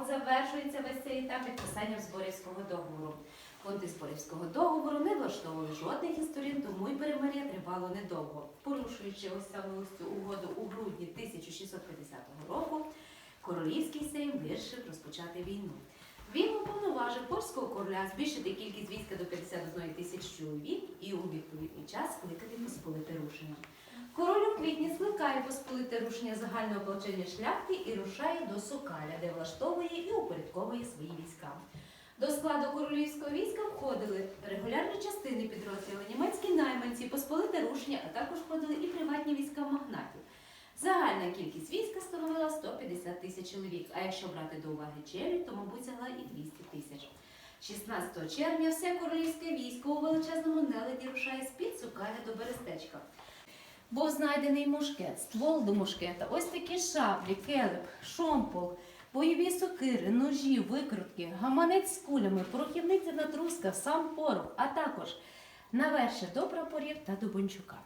от завершується весь цей етап підписанням Зборівського договору. Пункти Зборівського договору не влаштовували жодних із сторін, тому й перемир'я тривало недовго. Порушуючи ось саме цю угоду у грудні 1650 року, королівський сейм вирішив розпочати війну. Він уповноважив польського короля збільшити кількість війська до 51 тисяч чоловік і у відповідний час скликати посполите рушення. Король у квітні скликає посполите рушення загального ополчення шляхти і рушає до Сокаля, упорядковує свої війська. До складу королівського війська входили регулярні частини підрозділу, німецькі найманці, посполите рушення, а також входили і приватні війська магнатів. Загальна кількість війська становила 150 тисяч чоловік, а якщо брати до уваги челюдь, то, мабуть, сягла і 200 тисяч. 16 червня все королівське військо у величезному неледі рушає з-під Сокаля до Берестечка. Був знайдений мушкет, ствол до мушкета, ось такі шаблі, келеп, шомпол, бойові сокири, ножі, викрутки, гаманець з кулями, порохівниця на трусках, сам порох, а також наверше до прапорів та до бончука.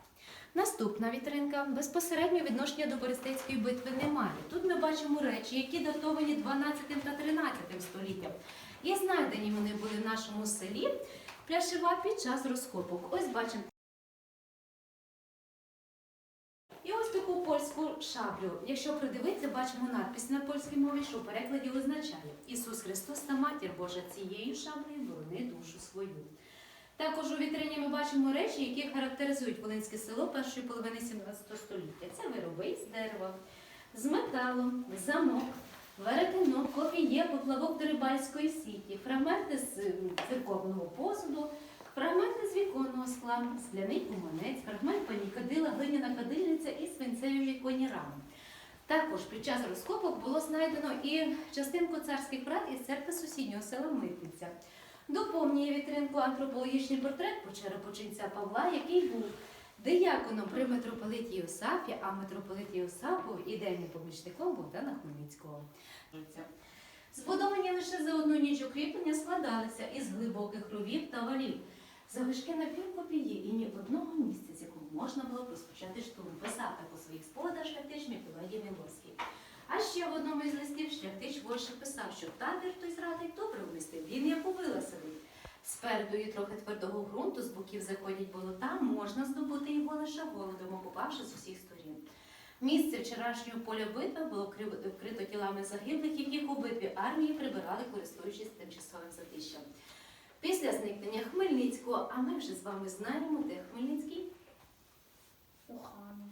Наступна вітринка безпосередньо відношення до Бористецької битви немає. Тут ми бачимо речі, які датовані 12 та 13 століттям. І знайдені вони були в нашому селі Пляшева під час розкопок. Ось бачимо. Ось таку польську шаблю. Якщо придивитися, бачимо надпис на польській мові, що в перекладі означає Ісус Христос та Матір Божа цією шаблею борони душу свою. Також у вітрині ми бачимо речі, які характеризують Волинське село першої половини 17 століття. Це вироби з дерева, з металу, замок, веретено, копіє, поплавок до рибальської сіті, фрагменти з церковного посуду, скла, скляний куманець, фрагмент панікадила, глиняна кадильниця і свинцеві віконні рами. Також під час розкопок було знайдено і частинку царських врат із церкви сусіднього села Митниця. Доповнює вітринку антропологічний портрет почерепочинця Павла, який був дияконом при митрополиті Йосафі, а митрополит Йосаф ідейним помічником Богдана Хмельницького. Збудовані лише за одну ніч укріплення складалися із глибоких ровів та валів. Завишки на пів копії і ні одного місця, з якого можна було б розпочати штурм. Писав так у своїх спогадах шляхтич Миколай Єміловський. А ще в одному із листів шляхтич Войша писав, що табір той зрадить добре вмістив, він як у вила сидить. Спереду і трохи твердого ґрунту, з боків заходять болота, можна здобути його лише голодом, окупавши з усіх сторін. Місце вчорашнього поля битви було вкрито тілами загиблих, яких у битві армії прибирали, користуючись тимчасовим затищем. Після зникнення Хмельницького, а ми вже з вами знаємо, де Хмельницький, Ухану.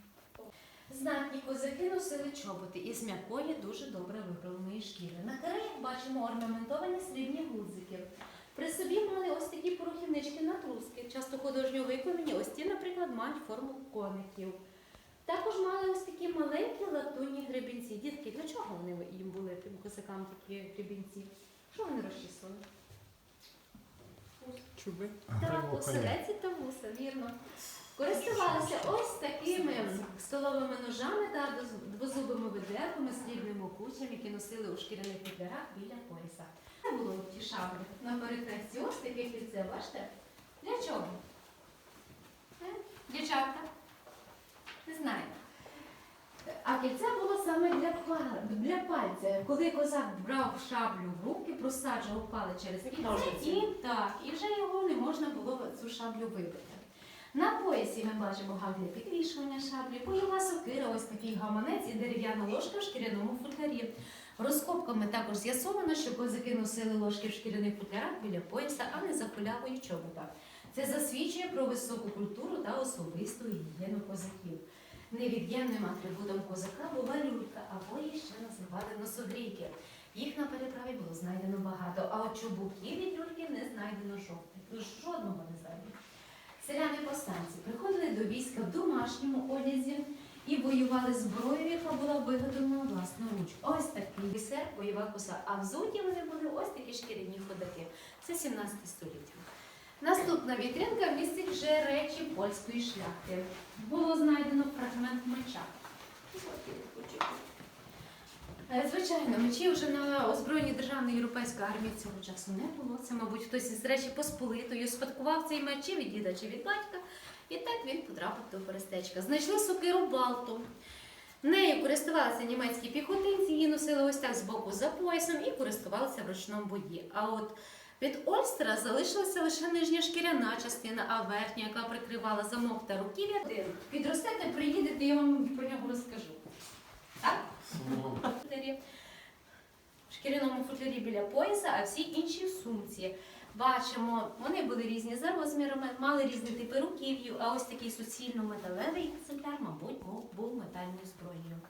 Знатні козаки носили чоботи із м'якої, дуже добре виправленої шкіри. На киреях бачимо орнаментовані срібні гудзики. При собі мали ось такі порохівнички на труски, часто художньо виконані. Ось ті, наприклад, мають форму коників. Також мали ось такі маленькі латунні гребінці. Дітки, для чого вони їм були тим козакам такі гребінці? Що вони розчісували? Чуби. Так, оселеці та вуса, вірно. Користувалися ось такими столовими ножами та двозубими виделками, срібними кучем, які носили у шкіряних футлярах біля пояса. Це було ті шаблі на перехресті. Ось таке кільце, бачите? Для чого? Е? Дівчатка? Не знаю. А кільце було саме для, па- для пальця. Коли козак брав шаблю в руки, просаджував палець через кільце, і, так, і вже його не можна було цю шаблю вибити. На поясі ми бачимо для підвішування шаблі, бойова сокира, ось такий гаманець і дерев'яна ложка в шкіряному футлярі. Розкопками також з'ясовано, що козаки носили ложки в шкіряних футлярах біля пояса, а не за полягою чобота. Це засвідчує про високу культуру та особисту гігієну козаків. Невід'ємним атрибутом козака була люлька, або її ще називали носогрійки. Їх на переправі було знайдено багато, а от чубуків від люльки не знайдено жодних. Жодного не знайдено. Селяни повстанці приходили до війська в домашньому одязі і воювали зброєю, яка була виготовлена власноруч. Ось такий сер, бойова коса. А взуті вони були ось такі шкіряні ходаки. Це 17 століття. Наступна вітринка містить вже речі польської шляхти. Було знайдено фрагмент меча. Е, Звичайно, мечі вже на озброєнні державної європейської армії цього часу не було. Це, мабуть, хтось із речі Посполитої спадкував цей меч від діда чи від батька, і так він потрапив до Берестечка. Знайшли сокиру Балту. Нею користувалися німецькі піхотинці, її носили ось так з боку за поясом і користувалися в ручному бої. А от від Ольстера залишилася лише нижня шкіряна частина, а верхня, яка прикривала замок та руків'я. Підростете, приїдете, я вам про нього розкажу. Так? в шкіряному футлярі біля пояса, а всі інші в сумці. Бачимо, вони були різні за розмірами, мали різні типи руків'ю, а ось такий суцільно-металевий екземпляр, мабуть, був метальною зброєю.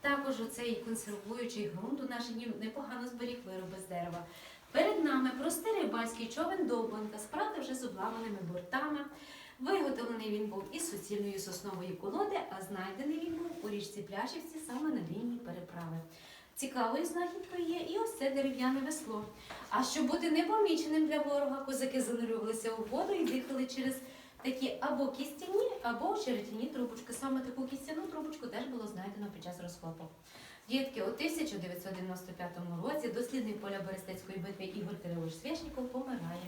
Також оцей консервуючий ґрунт у наші дні непогано зберіг вироби з дерева. Перед нами простий рибальський човен Довбанка, справді вже з обламаними бортами. Виготовлений він був із суцільної соснової колоди, а знайдений він був у річці Пляшівці саме на лінії переправи. Цікавою знахідкою є і ось це дерев'яне весло. А щоб бути непоміченим для ворога, козаки занурювалися у воду і дихали через такі або кістяні, або очеретяні трубочки. Саме таку кістяну трубочку теж було знайдено під час розкопу. Дітки, у 1995 році дослідник поля Берестецької битви Ігор Кирилович Свєшніков помирає.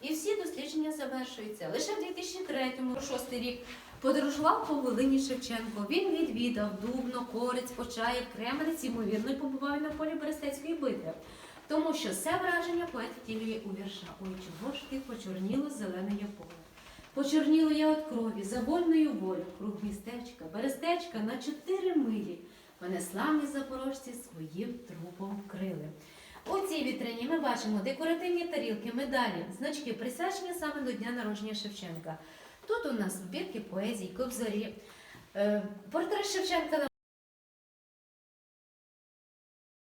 І всі дослідження завершуються. Лише в 2003-му, шостий рік, подорожував по Волині Шевченко. Він відвідав Дубно, Корець, Почаїв, Кременець, ймовірно, й побував на полі Берестецької битви. Тому що все враження поет втілює у вірша. Ой, чого ж ти почорніло зелене я поле. Почорніло я від крові, за вольною волю, круг містечка, берестечка на чотири милі. Мене славні запорожці своїм трупом крили. У цій вітрині ми бачимо декоративні тарілки, медалі, значки, присвячені саме до дня народження Шевченка. Тут у нас збірки поезій, кобзарі, е, портрет Шевченка на